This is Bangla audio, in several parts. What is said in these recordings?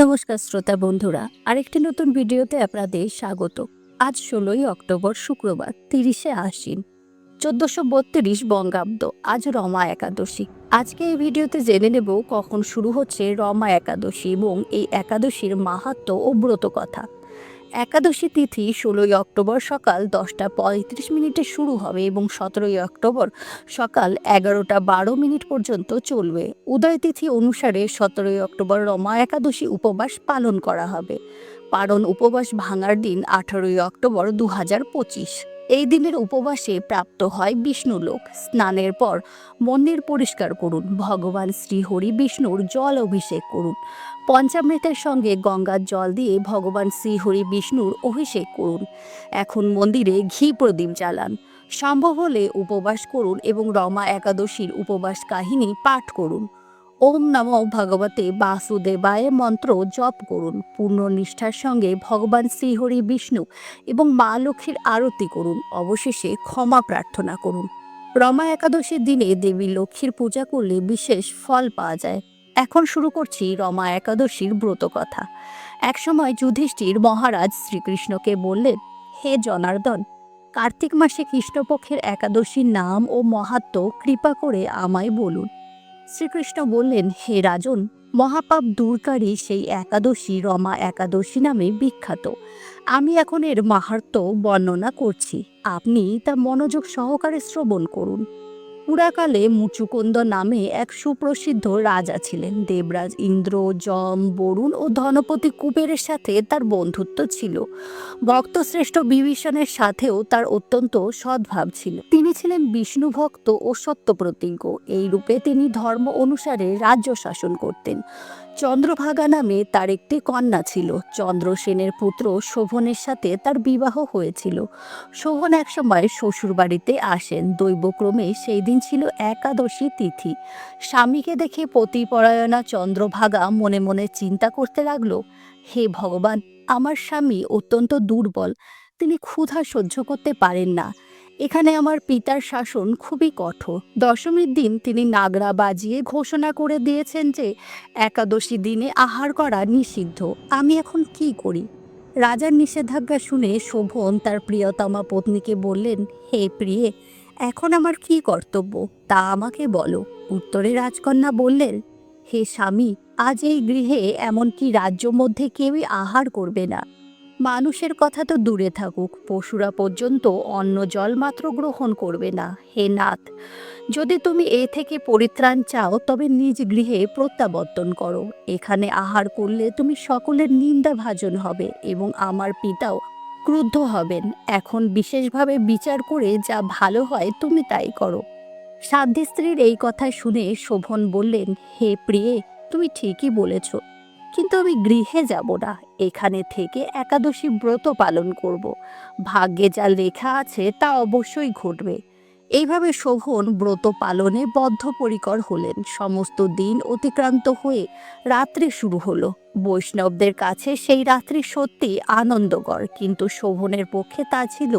নমস্কার শ্রোতা বন্ধুরা, আরেকটি নতুন ভিডিওতে আপনাদের স্বাগত। আজ ষোলোই অক্টোবর, শুক্রবার, তিরিশে আশ্বিন, চোদ্দশো বত্রিশ বঙ্গাব্দ, আজ রমা একাদশী। আজকে এই ভিডিওতে জেনে নেব কখন শুরু হচ্ছে রমা একাদশী এবং এই একাদশীর মাহাত্ম ও ব্রত কথা। একাদশী তিথি ষোলোই অক্টোবর সকাল দশটা পঁয়ত্রিশ মিনিটে শুরু হবে এবং সতেরোই অক্টোবর সকাল এগারোটা বারো মিনিট পর্যন্ত চলবে। উদয় তিথি অনুসারে সতেরোই অক্টোবর রমা একাদশী উপবাস পালন করা হবে। পারণ উপবাস ভাঙার দিন আঠারোই অক্টোবর দু হাজার পঁচিশ। এই দিনের উপবাসে প্রাপ্ত হয় বিষ্ণুলোক। স্নানের পর মন্দির পরিষ্কার করুন। ভগবান শ্রীহরি বিষ্ণুর জল অভিষেক করুন। পঞ্চামৃতের সঙ্গে গঙ্গার জল দিয়ে ভগবান শ্রীহরি বিষ্ণুর অভিষেক করুন। এখন মন্দিরে ঘি প্রদীপ জ্বালান। সম্ভব হলে উপবাস করুন এবং রমা একাদশীর উপবাস কাহিনী পাঠ করুন। ওম নমঃ ভগবতে বাসুদেবায় মন্ত্র জপ করুন পূর্ণ নিষ্ঠার সঙ্গে ভগবান শ্রীহরি বিষ্ণু এবং মা লক্ষ্মীর আরতি করুন, অবশেষে ক্ষমা প্রার্থনা করুন। রমা একাদশীর দিনে দেবী লক্ষ্মীর পূজা করলে বিশেষ ফল পাওয়া যায়। এখন শুরু করছি রমা একাদশীর ব্রত কথা। একসময় যুধিষ্ঠির মহারাজ শ্রীকৃষ্ণকে বললেন, হে জনার্দন, কার্তিক মাসে কৃষ্ণপক্ষের একাদশীর নাম ও মাহাত্ম কৃপা করে আমায় বলুন। শ্রীকৃষ্ণ বললেন, হে রাজন, মহাপাপ দূরকারী সেই একাদশী রমা একাদশী নামে বিখ্যাত। আমি এখন এর মাহাত্ম বর্ণনা করছি। আপনি তা মনোযোগ সহকারে শ্রবণ করুন। পুরাকালে মুচুকুন্দ নামে এক সুপ্রসিদ্ধ রাজা ছিলেন। দেবরাজ ইন্দ্র, যম, বরুণ ও ধনপতি কুবেরের সাথে তার বন্ধুত্ব ছিল। ভক্তশ্রেষ্ঠ বিভীষণের সাথেও তার অত্যন্ত সদ্ভাব ছিল। তিনি ছিলেন বিষ্ণু ভক্ত ও সত্যপ্রতিজ্ঞ। এই রূপে তিনি ধর্ম অনুসারে রাজ্য শাসন করতেন। চন্দ্রভাগা নামে তার একটি কন্যা ছিল। চন্দ্রসেনের পুত্র শোভনের সাথে তার বিবাহ হয়েছিল। শোভন একসময় শ্বশুরবাড়িতে আসেন। দৈবক্রমে সেই দিন ছিল একাদশী তিথি। স্বামীকে দেখে পতিপরায়ণা চন্দ্রভাগা মনে মনে চিন্তা করতে লাগল, হে ভগবান, আমার স্বামী অত্যন্ত দুর্বল। তিনি ক্ষুধা সহ্য করতে পারেন না। এখানে আমার পিতার শাসন খুবই কঠোর। দশমীর দিন তিনি নাগরা বাজিয়ে ঘোষণা করে দিয়েছেন যে, একাদশী দিনে আহার করা নিষিদ্ধ। আমি এখন কি করি? রাজার নিষেধাজ্ঞা শুনে শোভন তার প্রিয়তমা পত্নীকে বললেন, হে প্রিয়ে, এখন আমার কি কর্তব্য? তা আমাকে বলো। উত্তরে রাজকন্যা বললেন, হে স্বামী, আজ এই গৃহে এমনকি রাজ্য মধ্যে কেউই আহার করবে না। মানুষের কথা তো দূরে থাকুক, পশুরা পর্যন্ত অন্ন জল মাত্র গ্রহণ করবে না। হে নাথ, যদি তুমি এ থেকে পরিত্রাণ চাও, তবে নিজ গৃহে প্রত্যাবর্তন করো। এখানে আহার করলে তুমি সকলের নিন্দা ভাজন হবে এবং আমার পিতাও ক্রুদ্ধ হবেন। এখন বিশেষভাবে বিচার করে যা ভালো হয় তুমি তাই করো। সাধ্যী স্ত্রীর এই কথা শুনে শোভন বললেন, হে প্রিয়ে, তুমি ঠিকই বলেছ। কিন্তু আমি গৃহে যাব না। এখানে থেকে একাদশী ব্রত পালন করব। ভাগ্যে যা লেখা আছে তা অবশ্যই ঘটবে। এইভাবে শোভন ব্রত পালনে বদ্ধপরিকর হলেন। সমস্ত দিন অতিক্রান্ত হয়ে রাত্রি শুরু হলো। বৈষ্ণবদের কাছে সেই রাত্রি সত্যি আনন্দকর, কিন্তু শোভনের পক্ষে তা ছিল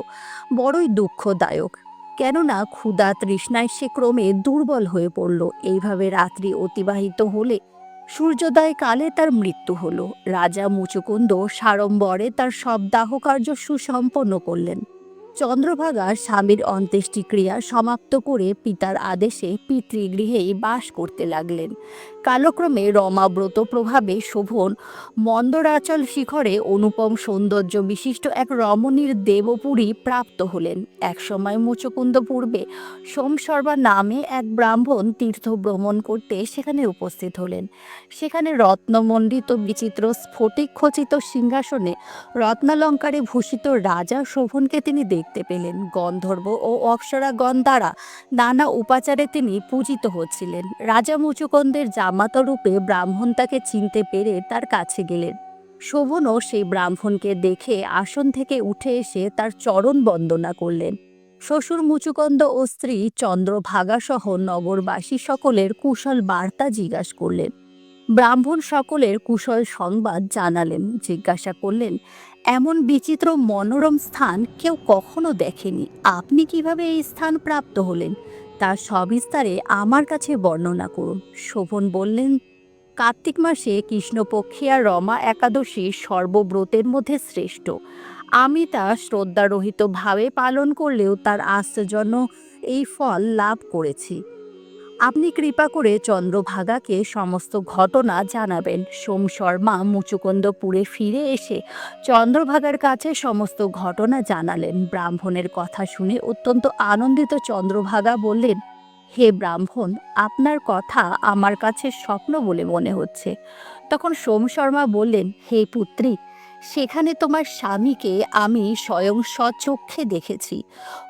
বড়ই দুঃখদায়ক। কেননা ক্ষুধা তৃষ্ণায় সে ক্রমে দুর্বল হয়ে পড়ল। এইভাবে রাত্রি অতিবাহিত হলে সূর্যোদয় কালে তার মৃত্যু হল। রাজা মুচুকুন্দ সাড়ম্বরে তার সব দাহ কার্য সুসম্পন্ন করলেন। চন্দ্রভাগা স্বামীর অন্ত্যেষ্টিক্রিয়া সমাপ্ত করে পিতার আদেশে পিতৃগৃহেই বাস করতে লাগলেন। কালক্রমে রমাব্রত প্রভাবে শোভন মন্দরাচল শিখরে অনুপম সৌন্দর্য বিশিষ্ট এক রমণীর দেবপুরী প্রাপ্ত হলেন। একসময় মুচকুন্দ পূর্বে সোমসর্বা নামে এক ব্রাহ্মণ তীর্থ ভ্রমণ করতে সেখানে উপস্থিত হলেন। সেখানে রত্নমণ্ডিত বিচিত্র স্ফটিক খচিত সিংহাসনে রত্নালঙ্কারে ভূষিত রাজা শোভনকে তিনি দেখতে পেলেন। গন্ধর্ব ও অপ্সরাগণ দ্বারা নানা উপাচারে তিনি পূজিত হচ্ছিলেন। রাজা মুচুকন্দের জামাতা রূপে ব্রাহ্মণ তাকে চিনতে পেরে তার কাছে গেলেন। শোভনও সেই ব্রাহ্মণকে দেখে আসন থেকে উঠে এসে তার চরণ বন্দনা করলেন। শ্বশুর মুচুকন্দ ও স্ত্রী চন্দ্রভাগা সহ নগরবাসী সকলের কুশল বার্তা জিজ্ঞাসা করলেন। ব্রাহ্মণ সকলের কুশল সংবাদ জানালেন, জিজ্ঞাসা করলেন, এমন বিচিত্র মনোরম স্থান কেউ কখনো দেখেনি। আপনি কীভাবে এই স্থান প্রাপ্ত হলেন? তার সবিস্তারে আমার কাছে বর্ণনা করুন। শোভন বললেন, কার্তিক মাসে কৃষ্ণপক্ষী আর রমা একাদশী সর্বব্রতের মধ্যে শ্রেষ্ঠ। আমি তা শ্রদ্ধারহিতভাবে পালন করলেও তার আশ্চর্যজন্য এই ফল লাভ করেছি। আপনি কৃপা করে চন্দ্রভাগাকে সমস্ত ঘটনা জানাবেন। সোম শর্মা মুচুকুন্দপুরে ফিরে এসে চন্দ্রভাগার কাছে সমস্ত ঘটনা জানালেন। ব্রাহ্মণের কথা শুনে অত্যন্ত আনন্দিত চন্দ্রভাগা বললেন, হে ব্রাহ্মণ, আপনার কথা আমার কাছে স্বপ্ন বলে মনে হচ্ছে। তখন সোম শর্মা বললেন, হে পুত্রী সেখানে তোমার স্বামীকে আমি স্বয়ং স্বচক্ষে দেখেছি।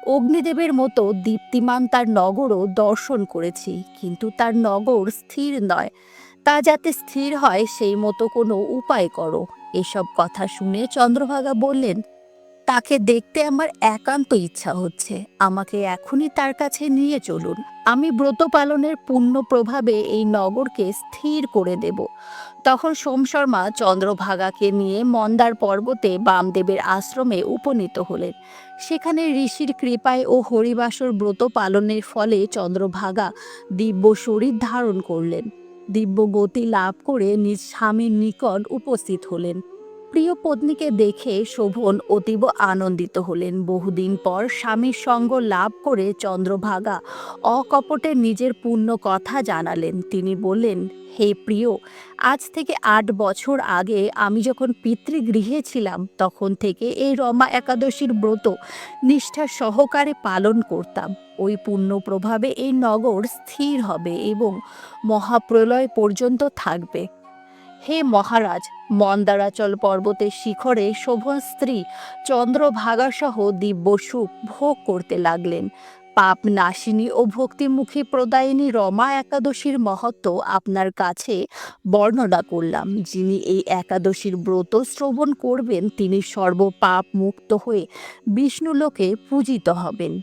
অগ্নিদেবের মতো দীপ্তিমান তার নগরও দর্শন করেছি, কিন্তু তার নগর স্থির নয়। তা যাতে স্থির হয়, সেই মতো কোনো উপায় করো। এসব কথা শুনে চন্দ্রভাগা বললেন, তাকে দেখতে আমার একান্ত ইচ্ছা হচ্ছে। আমাকে এখনই তার কাছে নিয়ে চলুন। আমি ব্রত পালনের পূর্ণ প্রভাবে এই নগরকে স্থির করে দেব। তখন সোম শর্মা চন্দ্রভাগাকে নিয়ে মন্দার পর্বতে বামদেবের আশ্রমে উপনীত হলেন। সেখানে ঋষির কৃপায় ও হরিবাসর ব্রত পালনের ফলে চন্দ্রভাগা দিব্য শরীর ধারণ করলেন। দিব্য গতি লাভ করে নিজ স্বামীর নিকট উপস্থিত হলেন। প্রিয় পত্নীকে দেখে শোভন অতীব আনন্দিত হলেন। বহুদিন পর স্বামীর সঙ্গ লাভ করে চন্দ্রভাগা অকপটে নিজের পূর্ণ কথা জানালেন। তিনি বললেন, হে প্রিয়, আজ থেকে আট বছর আগে আমি যখন পিতৃগৃহে ছিলাম, তখন থেকে এই রমা একাদশীর ব্রত নিষ্ঠা সহকারে পালন করতাম। ওই পূর্ণ প্রভাবে এই নগর স্থির হবে এবং মহাপ্রলয় পর্যন্ত থাকবে। হে মহারাজ, মন্দারাচল পর্বতের শিখরে শোভন স্ত্রী চন্দ্রভাগাসহ দিব্য সুখ ভোগ করতে লাগলেন। পাপ নাশিনী ও ভক্তিমুখী প্রদায়িনী রমা একাদশীর মহত্ব আপনার কাছে বর্ণনা করলাম। যিনি এই একাদশীর ব্রত শ্রবণ করবেন, তিনি সর্বপাপ মুক্ত হয়ে বিষ্ণুলোকে পূজিত হবেন।